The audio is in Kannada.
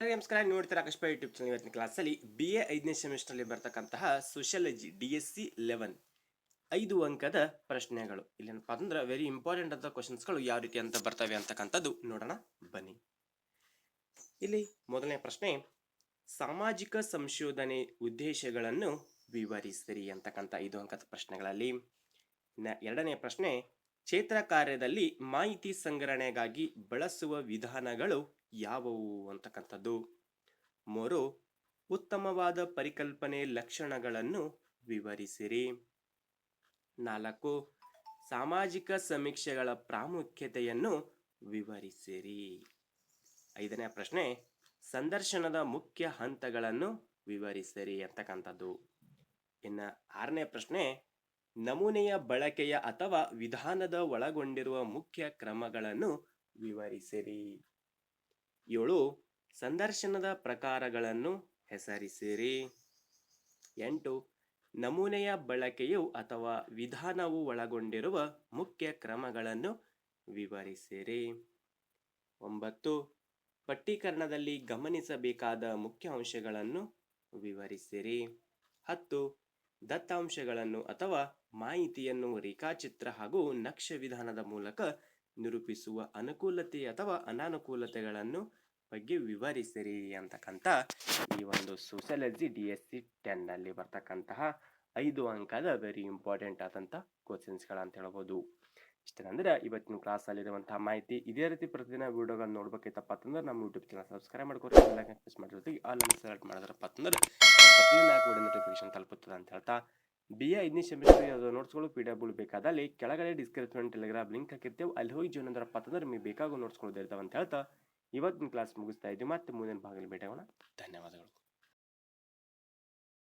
ನಮಸ್ಕಾರ ನೋಡ್ತೀರಾ ಪೈ ಯೂಟ್ಯೂಬ್ ಚಾನಲ್ ಇವತ್ತಿನ ಕ್ಲಾಸಲ್ಲಿ ಬಿ ಎ ಐದನೇ ಅಲ್ಲಿ ಬರ್ತಕ್ಕಂತಹ sociology D S C eleven ಐದು ಅಂಕದ ಪ್ರಶ್ನೆಗಳು. ಇಲ್ಲೇನಪ್ಪ ಅಂದ್ರೆ ವೆರಿ ಇಂಪಾರ್ಟೆಂಟ್ ಅಂತ ಕ್ವಶನ್ಸ್ಗಳು ಯಾವ ರೀತಿ ಅಂತ ಬರ್ತವೆ ಅಂತಕ್ಕಂಥದ್ದು ನೋಡೋಣ, ಬನ್ನಿ. ಇಲ್ಲಿ ಮೊದಲನೇ ಪ್ರಶ್ನೆ, ಸಾಮಾಜಿಕ ಸಂಶೋಧನೆ ಉದ್ದೇಶಗಳನ್ನು ವಿವರಿಸಿರಿ ಅಂತಕ್ಕಂಥ ಐದು ಅಂಕದ ಪ್ರಶ್ನೆಗಳಲ್ಲಿ. ಎರಡನೇ ಪ್ರಶ್ನೆ ಕ್ಷೇತ್ರ ಕಾರ್ಯದಲ್ಲಿ ಮಾಹಿತಿ ಸಂಗ್ರಹಣೆಗಾಗಿ ಬಳಸುವ ವಿಧಾನಗಳು ಯಾವುವು ಅಂತಕ್ಕಂಥದ್ದು? ಮೂರು, ಉತ್ತಮವಾದ ಪರಿಕಲ್ಪನೆ ಲಕ್ಷಣಗಳನ್ನು ವಿವರಿಸಿರಿ. ನಾಲ್ಕು, ಸಾಮಾಜಿಕ ಸಮೀಕ್ಷೆಗಳ ಪ್ರಾಮುಖ್ಯತೆಯನ್ನು ವಿವರಿಸಿರಿ. ಐದನೇ ಪ್ರಶ್ನೆ, ಸಂದರ್ಶನದ ಮುಖ್ಯ ಹಂತಗಳನ್ನು ವಿವರಿಸಿರಿ ಅಂತಕ್ಕಂಥದ್ದು. ಇನ್ನು ಆರನೇ ಪ್ರಶ್ನೆ ನಮೂನೆಯ ಬಳಕೆಯ ಅಥವಾ ವಿಧಾನದ ಒಳಗೊಂಡಿರುವ ಮುಖ್ಯ ಕ್ರಮಗಳನ್ನು ವಿವರಿಸಿರಿ. ಏಳು, ಸಂದರ್ಶನದ ಪ್ರಕಾರಗಳನ್ನು ಹೆಸರಿಸಿರಿ. ಎಂಟು, ನಮೂನೆಯ ಬಳಕೆಯು ಅಥವಾ ವಿಧಾನವು ಒಳಗೊಂಡಿರುವ ಮುಖ್ಯ ಕ್ರಮಗಳನ್ನು ವಿವರಿಸಿರಿ. ಒಂಬತ್ತು, ಪಟ್ಟೀಕರಣದಲ್ಲಿ ಗಮನಿಸಬೇಕಾದ ಮುಖ್ಯ ಅಂಶಗಳನ್ನು ವಿವರಿಸಿರಿ. ಹತ್ತು ದತ್ತಾಂಶಗಳನ್ನು ಅಥವಾ ಮಾಹಿತಿಯನ್ನು ರೇಖಾಚಿತ್ರ ಹಾಗೂ ನಕ್ಷೆ ವಿಧಾನದ ಮೂಲಕ ನಿರೂಪಿಸುವ ಅನುಕೂಲತೆ ಅಥವಾ ಅನಾನುಕೂಲತೆಗಳನ್ನು ಬಗ್ಗೆ ವಿವರಿಸಿರಿ ಅಂತಕ್ಕಂಥ ಈ ಒಂದು ಸೋಷಿಯಾಲಜಿ ಡಿ ಎಸ್ ಸಿ ಟೆನ್ನಲ್ಲಿ ಬರ್ತಕ್ಕಂತಹ ಐದು ಅಂಕದ ವೆರಿ ಇಂಪಾರ್ಟೆಂಟ್ ಆದಂಥ ಕ್ವಶನ್ಸ್ಗಳಂತ ಹೇಳ್ಬೋದು. ಇಷ್ಟಂದ್ರೆ ಇವತ್ತಿನ ಕ್ಲಾಸಲ್ಲಿರುವಂತಹ ಮಾಹಿತಿ ಇದೇ ರೀತಿ ಪ್ರತಿದಿನ ವೀಡಿಯೋಗಳನ್ನು ನೋಡ್ಬೇಕೈತಪ್ಪ ಅಂತಂದ್ರೆ ನಮ್ಮ ಯೂಟ್ಯೂಬ್ ಚಾನಲ್ ಸಬ್ಸ್ಕ್ರೈಬ್ ಪ್ರೆಸ್ ಜೊತೆಗೆ ಆಲ್ ಅನ್ನು ಸೆಲೆಕ್ಟ್ ಮಾಡಿದ್ರಪ್ಪ ಅಂತಂದ್ರೆ ಪ್ರತಿದಿನ ಕೂಡ ನೋಟಿಫಿಕೇಶನ್ ತಲುಪುತ್ತದೆ ಅಂತ ಹೇಳ್ತಾ ಬಿ ಎ ಐದನೇ ಸೆಮಿಸ್ಟರ್ ಯಾವುದೋ ನೋಟ್ಸ್ಗಳು ಪಿ ಡಬ್ಲ್ಯೂ ಬೇಕಾದಲ್ಲಿ ಕೆಳಗಡೆ ಡಿಸ್ಕ್ರಿಪ್ಷನ್ ಟೆಲಿಗ್ರಾಮ್ ಲಿಂಕ್ ಹಾಕಿರ್ತೇವೆ, ಅಲ್ಲಿ ಹೋಗಿ ಜೀವನ ಅಂದ್ರಪ್ಪ ಅಂತಂದ್ರೆ ನಿಮಗೆ ಬೇಕಾಗೋ ನೋಟ್ಸ್ಗಳು ಇರ್ತಾವೆ ಅಂತ ಹೇಳ್ತಾ ಇವತ್ತಿನ ಕ್ಲಾಸ್ ಮುಗಿಸ್ತಾ ಇದ್ದೀವಿ, ಮತ್ತೆ ಮುಂದಿನ ಭಾಗದಲ್ಲಿ ಭೇಟಿಯಾಗೋಣ. ಧನ್ಯವಾದಗಳು.